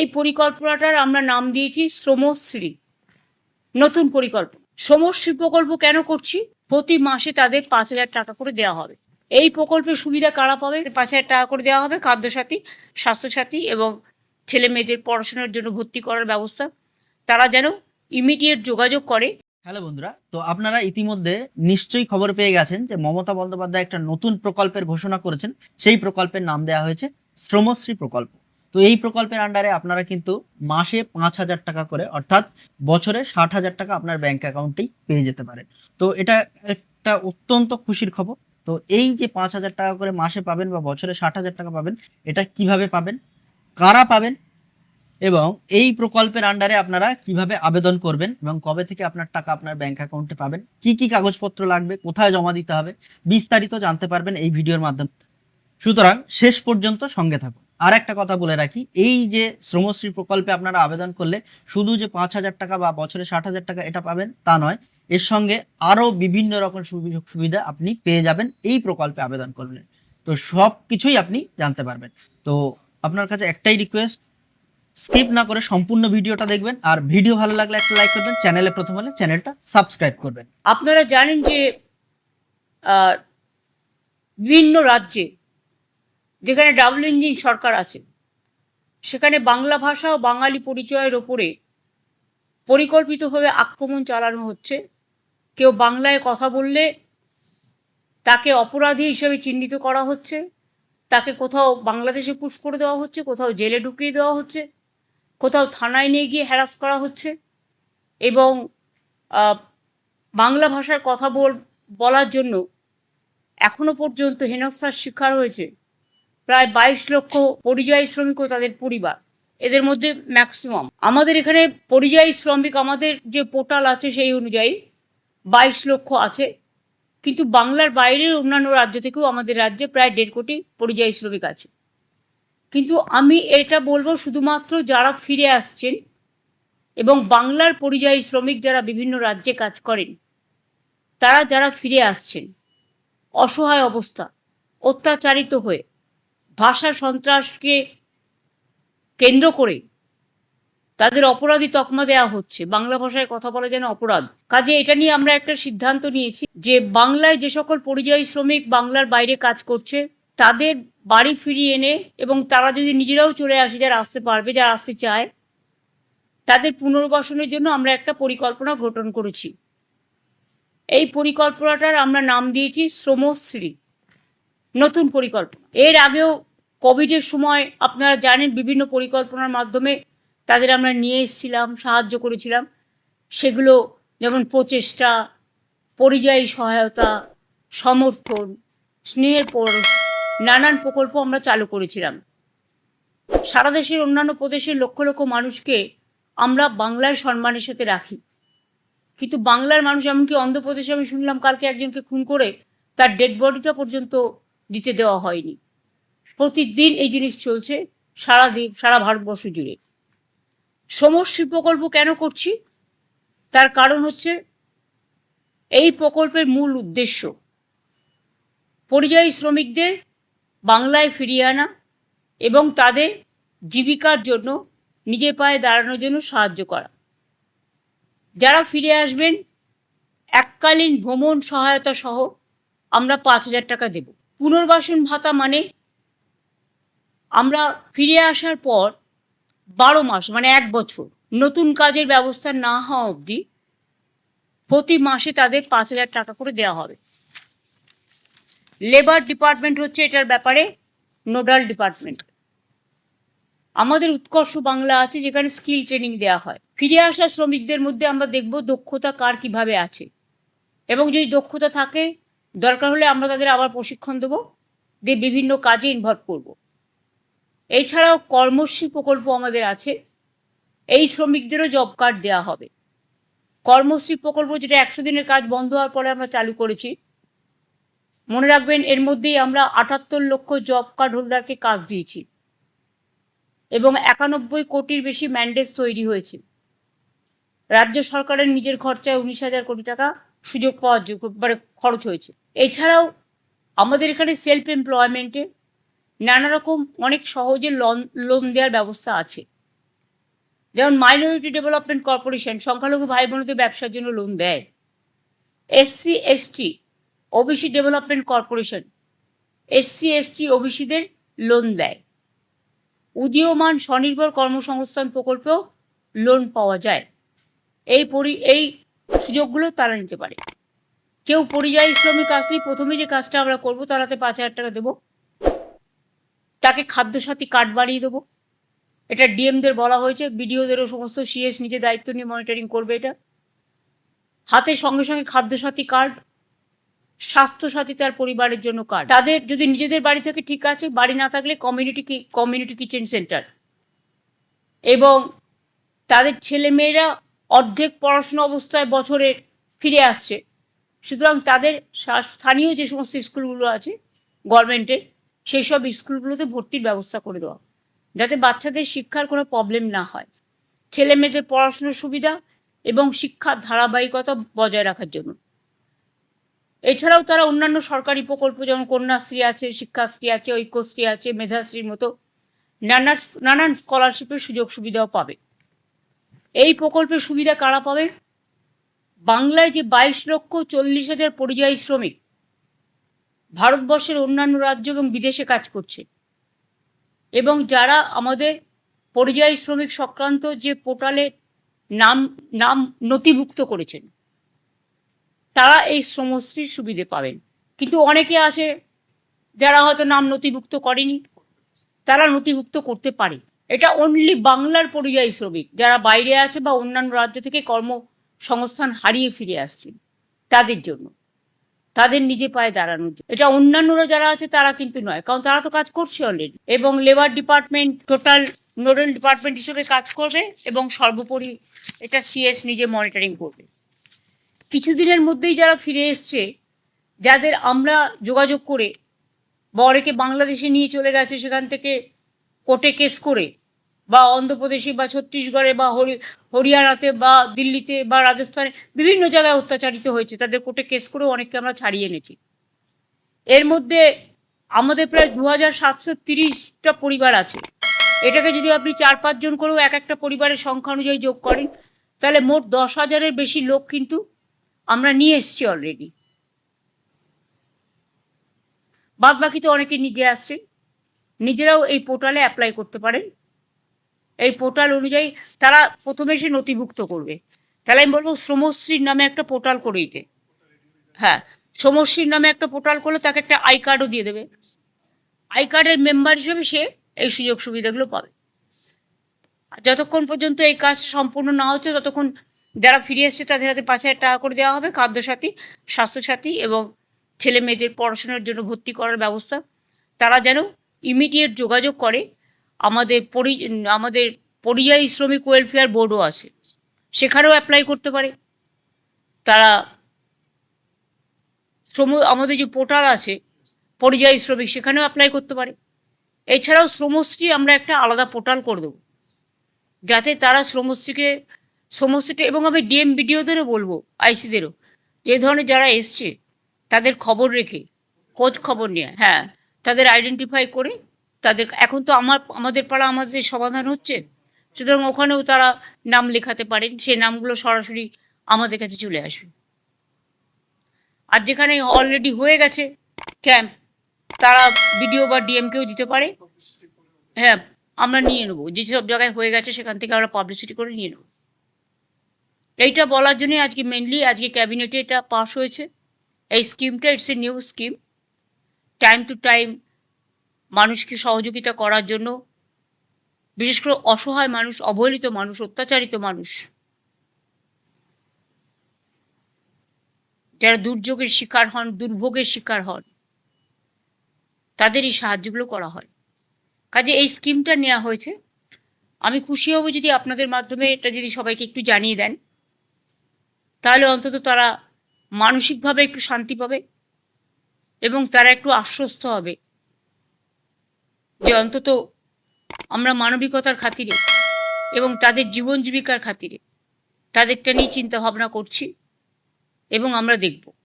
এই পরিকল্পনাটার আমরা নাম দিয়েছি শ্রমশ্রী। নতুন পরিকল্পনা শ্রমশ্রী প্রকল্প কেন করছি? প্রতি মাসে তাদের পাঁচ হাজার টাকা করে দেওয়া হবে। এই প্রকল্পের সুবিধা কারা পাবে? পাঁচ হাজার টাকা করে দেওয়া হবে খাদ্যসাথী, স্বাস্থ্যসাথী এবং ছেলে মেয়েদের পড়াশোনার জন্য ভর্তি করার ব্যবস্থা। তারা যেন ইমিডিয়েট যোগাযোগ করে। হ্যালো বন্ধুরা, তো আপনারা ইতিমধ্যে নিশ্চয়ই খবর পেয়ে গেছেন যে মমতা বন্দ্যোপাধ্যায় একটা নতুন প্রকল্পের ঘোষণা করেছেন। সেই প্রকল্পের নাম দেওয়া হয়েছে শ্রমশ্রী প্রকল্প। তো এই প্রকল্পের আন্ডারে আপনারা কিন্তু মাসে পাঁচ হাজার টাকা করে, অর্থাৎ বছরে ষাট হাজার টাকা আপনার ব্যাংক অ্যাকাউন্টেই পেয়ে যেতে পারেন। তো এটা একটা অত্যন্ত খুশির খবর। তো এই যে পাঁচ হাজার টাকা করে মাসে পাবেন বা বছরে ষাট হাজার টাকা পাবেন, এটা কীভাবে পাবেন, কারা পাবেন এবং এই প্রকল্পের আন্ডারে আপনারা কীভাবে আবেদন করবেন এবং কবে থেকে আপনার টাকা আপনার ব্যাংক অ্যাকাউন্টে পাবেন, কি কি কাগজপত্র লাগবে, কোথায় জমা দিতে হবে, বিস্তারিত জানতে পারবেন এই ভিডিওর মাধ্যমে। সুতরাং শেষ পর্যন্ত সঙ্গে থাকুন। আর একটা কথা বলে রাখি, এই যে শ্রমশ্রী প্রকল্পে আপনারা আবেদন করলে শুধু যে পাঁচ হাজার টাকা বা বছরে ষাট হাজার টাকা এটা পাবেন তা নয়, এর সঙ্গে আরও বিভিন্ন রকম সুযোগ সুবিধা আপনি পেয়ে যাবেন এই প্রকল্পে আবেদন করলে। তো সব কিছুই আপনি জানতে পারবেন। তো আপনার কাছে একটাই রিকোয়েস্ট স্কিপ না করে সম্পূর্ণ ভিডিওটা দেখবেন আর ভিডিও ভালো লাগলে একটা লাইক করবেন, চ্যানেলে প্রথম হলে চ্যানেলটা সাবস্ক্রাইব করবেন। আপনারা জানেন যে বিভিন্ন রাজ্যে যেখানে ডাবল ইঞ্জিন সরকার আছে, সেখানে বাংলা ভাষা ও বাঙালি পরিচয়ের ওপরে পরিকল্পিতভাবে আক্রমণ চালানো হচ্ছে। কেউ বাংলায় কথা বললে তাকে অপরাধী হিসেবে চিহ্নিত করা হচ্ছে, তাকে কোথাও বাংলাদেশে পুশ করে দেওয়া হচ্ছে, কোথাও জেলে ঢুকিয়ে দেওয়া হচ্ছে, কোথাও থানায় নিয়ে গিয়ে হ্যারাস করা হচ্ছে এবং বাংলা ভাষার কথা বল, বলার জন্য এখনও পর্যন্ত হেনস্থার শিকার হয়েছে প্রায় বাইশ লক্ষ পরিযায়ী শ্রমিক ও তাদের পরিবার। এদের মধ্যে ম্যাক্সিমাম আমাদের এখানে পরিযায়ী শ্রমিক, আমাদের যে পোর্টাল আছে সেই অনুযায়ী বাইশ লক্ষ আছে। কিন্তু বাংলার বাইরের অন্যান্য রাজ্য থেকেও আমাদের রাজ্যে প্রায় দেড় কোটি পরিযায়ী শ্রমিক আছে। কিন্তু আমি এটা বলব শুধুমাত্র যারা ফিরে আসছেন এবং বাংলার পরিযায়ী শ্রমিক যারা বিভিন্ন রাজ্যে কাজ করেন, তারা যারা ফিরে আসছেন, অসহায় অবস্থা, অত্যাচারিত হয়ে ভাষা সন্ত্রাসকে কেন্দ্র করে তাদের অপরাধী তকমা দেওয়া হচ্ছে। বাংলা ভাষায় কথা বলা যেন অপরাধ। কাজে এটা নিয়ে আমরা একটা সিদ্ধান্ত নিয়েছি যে বাংলায় যে সকল পরিযায়ী শ্রমিক বাংলার বাইরে কাজ করছে, তাদের বাড়ি ফিরিয়ে এনে এবং তারা যদি নিজেরাও চলে আসে, যারা আসতে পারবে, যারা আসতে চায়, তাদের পুনর্বাসনের জন্য আমরা একটা পরিকল্পনা গঠন করেছি। এই পরিকল্পনাটার আমরা নাম দিয়েছি শ্রমশ্রী। নতুন পরিকল্পনা। এর আগেও কোভিডের সময় আপনারা জানেন বিভিন্ন পরিকল্পনার মাধ্যমে তাদের আমরা নিয়ে এসেছিলাম, সাহায্য করেছিলাম। সেগুলো যেমন প্রচেষ্টা, পরিযায়ী সহায়তা, সমর্থন, স্নেহের পরশ নানান প্রকল্প আমরা চালু করেছিলাম। সারা দেশের অন্যান্য প্রদেশের লক্ষ লক্ষ মানুষকে আমরা বাংলার সম্মানের সাথে রাখি। কিন্তু বাংলার মানুষ এমনকি অন্ধ্রপ্রদেশে আমি শুনলাম কালকে একজনকে খুন করে তার ডেড বডিটা পর্যন্ত দিতে দেওয়া হয়নি। প্রতিদিন এই জিনিস চলছে, সারা দিন, সারা ভারতবর্ষ জুড়ে। সমশ্রী প্রকল্প কেন করছি? তার কারণ হচ্ছে, এই প্রকল্পের মূল উদ্দেশ্য, পরিযায়ী শ্রমিকদের বাংলায় ফিরিয়ে আনা এবং তাদের জীবিকার জন্য নিজে পায়ে দাঁড়ানোর জন্য সাহায্য করা। যারা ফিরে আসবেন, এককালীন ভ্রমণ সহায়তা সহ আমরা পাঁচ হাজার টাকা দেব। পুনর্বাসন ভাতা মানে আমরা ফিরে আসার পর বারো মাস মানে এক বছর নতুন কাজের ব্যবস্থা না হওয়া অবধি প্রতি মাসে তাদের পাঁচ হাজার টাকা করে দেওয়া হবে। লেবার ডিপার্টমেন্ট হচ্ছে এটার ব্যাপারে নোডাল ডিপার্টমেন্ট আমাদের উৎকর্ষ বাংলা আছে যেখানে স্কিল ট্রেনিং দেওয়া হয়। ফিরে আসা শ্রমিকদের মধ্যে আমরা দেখব দক্ষতা কার কীভাবে আছে। এবং যদি দক্ষতা থাকে, দরকার হলে আমরা তাদের আবার প্রশিক্ষণ দেবো, দিয়ে বিভিন্ন কাজে ইনভলভ করব। এছাড়াও কর্মশ্রী প্রকল্প আমাদের আছে। এই শ্রমিকদেরও জব কার্ড দেওয়া হবে। কর্মশ্রী প্রকল্প যেটা একশো দিনের কাজ বন্ধ হওয়ার পরে আমরা চালু করেছি। মনে রাখবেন, এর মধ্যেই আমরা আটাত্তর লক্ষ জব কার্ড হোল্ডারকে কাজ দিয়েছি। এবং একানব্বই কোটির বেশি ম্যান্ডেজ তৈরি হয়েছে। রাজ্য সরকারের নিজের খরচায় উনিশ হাজার কোটি টাকা সুযোগ পাওয়ার যোগ্য মানে খরচ হয়েছে। এছাড়াও আমাদের এখানে সেলফ এমপ্লয়মেন্টে নানা রকম অনেক সহজে লোন লোন দেওয়ার ব্যবস্থা আছে। যেমন মাইনরিটি ডেভেলপমেন্ট কর্পোরেশন সংখ্যালঘু ভাই বোনদের ব্যবসার জন্য লোন দেয়। SC ST OBC development corporation SC ST ওবিসিদের loan দেয়। উদীয়মান স্বনির্ভর কর্মসংস্থান প্রকল্পেও লোন পাওয়া যায়। এই পরি, এই সুযোগগুলো তারা নিতে পারে। কেউ পরিযায়ী শ্রমিক আসলেই প্রথমে যে কাজটা আমরা করব তারাতে পাঁচ হাজার টাকা দেবো। তাকে খাদ্যসাথী কার্ড বানিয়ে দেবো। এটা ডিএমদের বলা হয়েছে বিডিওদেরও সমস্ত সিএস নিজে দায়িত্ব নিয়ে মনিটরিং করবে এটা। হাতে সঙ্গে সঙ্গে খাদ্যসাথী কার্ড স্বাস্থ্যসাথী তার পরিবারের জন্য কার্ড তাদের যদি নিজেদের বাড়ি থেকে ঠিক আছে, বাড়ি না থাকলে কমিউনিটি কমিউনিটি কিচেন সেন্টার এবং তাদের ছেলেমেয়েরা অর্ধেক পড়াশোনা অবস্থায় বছরে ফিরে আসছে। সুতরাং তাদের স্থানীয় যে সমস্ত স্কুলগুলো আছে গভর্নমেন্টের সেই সব স্কুলগুলোতে ভর্তির ব্যবস্থা করে দেওয়া। যাতে বাচ্চাদের শিক্ষার কোনো প্রবলেম না হয়। ছেলে মেয়েদের পড়াশোনার সুবিধা এবং শিক্ষার ধারাবাহিকতা বজায় রাখার জন্য। এছাড়াও তারা অন্যান্য সরকারি প্রকল্প যেমন কন্যাশ্রী আছে, শিক্ষাশ্রী আছে, ঐক্যশ্রী আছে, মেধাশ্রীর মতো নানা নানান স্কলারশিপের সুযোগ সুবিধাও পাবে। এই প্রকল্পের সুবিধা কারা পাবে বাংলায় যে বাইশ লক্ষ চল্লিশ হাজার পরিযায়ী শ্রমিক ভারতবর্ষের অন্যান্য রাজ্য এবং বিদেশে কাজ করছে। এবং যারা আমাদের পরিযায়ী শ্রমিক সংক্রান্ত যে পোর্টালে নাম নাম নথিভুক্ত করেছেন, তারা এই শ্রমশ্রীর সুবিধে পাবেন। কিন্তু অনেকে আছে যারা হয়তো নাম নথিভুক্ত করেনি, তারা নথিভুক্ত করতে পারে। এটা অনলি বাংলার পরিযায়ী শ্রমিক যারা বাইরে আছে বা অন্যান্য রাজ্য থেকে কর্মসংস্থান হারিয়ে ফিরে আসছেন তাদের জন্য। তাদের নিজে পায়ে দাঁড়ানোর। এটা অন্যান্যরা যারা আছে, তারা কিন্তু নয়, কারণ তারা তো কাজ করছে অলরেডি এবং labour department total nodal department হিসেবে কাজ করবে এবং সর্বোপরি এটা সিএস নিজে মনিটরিং করবে কিছুদিনের মধ্যেই যারা ফিরে এসছে, যাদের আমরা যোগাযোগ করে বা অনেকে বাংলাদেশে নিয়ে চলে গেছে, সেখান থেকে কোর্টে কেস করে বা অন্ধ্রপ্রদেশে বা ছত্তিশগড়ে বা হরি, হরিয়ানাতে বা দিল্লিতে বা রাজস্থানে বিভিন্ন জায়গায় অত্যাচারিত হয়েছে। তাদের কোর্টে কেস করেও অনেককে আমরা ছাড়িয়ে এনেছি। এর মধ্যে আমাদের প্রায় দু হাজার সাতশো তিরিশটা পরিবার আছে। এটাকে যদি আপনি চার পাঁচজন করেও এক একটা পরিবারের সংখ্যা অনুযায়ী যোগ করেন, তাহলে মোট দশ হাজারের বেশি লোক কিন্তু আমরা নিয়ে এসছি অলরেডি বাদ বাকি তো অনেকে নিজে আসছে নিজেরাও এই পোর্টালে অ্যাপ্লাই করতে পারেন। এই পোর্টাল অনুযায়ী তারা প্রথমে সে নথিভুক্ত করবে। তাহলে আমি বলব শ্রমশ্রীর নামে একটা পোর্টাল করে দিতে। হ্যাঁ শ্রমশ্রীর নামে একটা পোর্টাল করলে তাকে একটা আই কার্ডও দিয়ে দেবে। আই কার্ডের মেম্বার হিসেবে সে এই সুযোগ সুবিধাগুলো পাবে। যতক্ষণ পর্যন্ত এই কাজ সম্পূর্ণ না হচ্ছে, ততক্ষণ যারা ফিরে এসছে তাদের হাতে পাঁচ হাজার টাকা করে দেওয়া হবে। খাদ্যসাথী, স্বাস্থ্যসাথী এবং ছেলে মেয়েদের পড়াশোনার জন্য ভর্তি করার ব্যবস্থা। তারা যেন ইমিডিয়েট যোগাযোগ করে আমাদের পরি, আমাদের পরিযায়ী শ্রমিক ওয়েলফেয়ার বোর্ডও আছে। সেখানেও অ্যাপ্লাই করতে পারে। তারা শ্রম, আমাদের যে পোর্টাল আছে, পরিযায়ী শ্রমিক, সেখানেও অ্যাপ্লাই করতে পারে। এছাড়াও শ্রমশ্রী আমরা একটা আলাদা পোর্টাল করে দেবো। যাতে তারা শ্রমশ্রীকে শ্রমশ্রীকে এবং আমি ডিএম বিডিওদেরও বলব আইসিদেরও যে ধরনের যারা এসছে, তাদের খবর রেখে, খোঁজ খবর নিয়ে হ্যাঁ তাদের আইডেন্টিফাই করে তাদের, এখন তো আমার, আমাদের পাড়া আমাদের সমাধান হচ্ছে। সুতরাং ওখানেও তারা নাম লেখাতে পারেন, সেই নামগুলো সরাসরি আমাদের কাছে চলে আসবে। আর যেখানে অলরেডি হয়ে গেছে ক্যাম্প তারা বিডিও বা ডিএমকেও দিতে পারে। হ্যাঁ আমরা নিয়ে নেব। যেসব জায়গায় হয়ে গেছে, সেখান থেকে আমরা পাবলিসিটি করে নিয়ে নেব। এইটা বলার জন্যই আজকে মেনলি আজকে ক্যাবিনেটে এটা পাস হয়েছে। এই স্কিমটা it's a new scheme time to time মানুষকে সহযোগিতা করার জন্য, বিশেষ করে অসহায় মানুষ, অবহেলিত মানুষ, অত্যাচারিত মানুষ, যারা দুর্যোগের শিকার হন, দুর্ভোগের শিকার হন তাদের এই সাহায্যগুলো করা হয়। কাজে এই স্কিমটা নেওয়া হয়েছে। আমি খুশি হব যদি আপনাদের মাধ্যমে এটা যদি সবাইকে একটু জানিয়ে দেন, তাহলে অন্তত তারা মানসিকভাবে একটু শান্তি পাবে এবং তারা একটু আশ্বস্ত হবে। যে অন্তত আমরা মানবিকতার খাতিরে এবং তাদের জীবন জীবিকার খাতিরে তাদেরটা নিয়ে চিন্তা ভাবনা করছি এবং আমরা দেখব।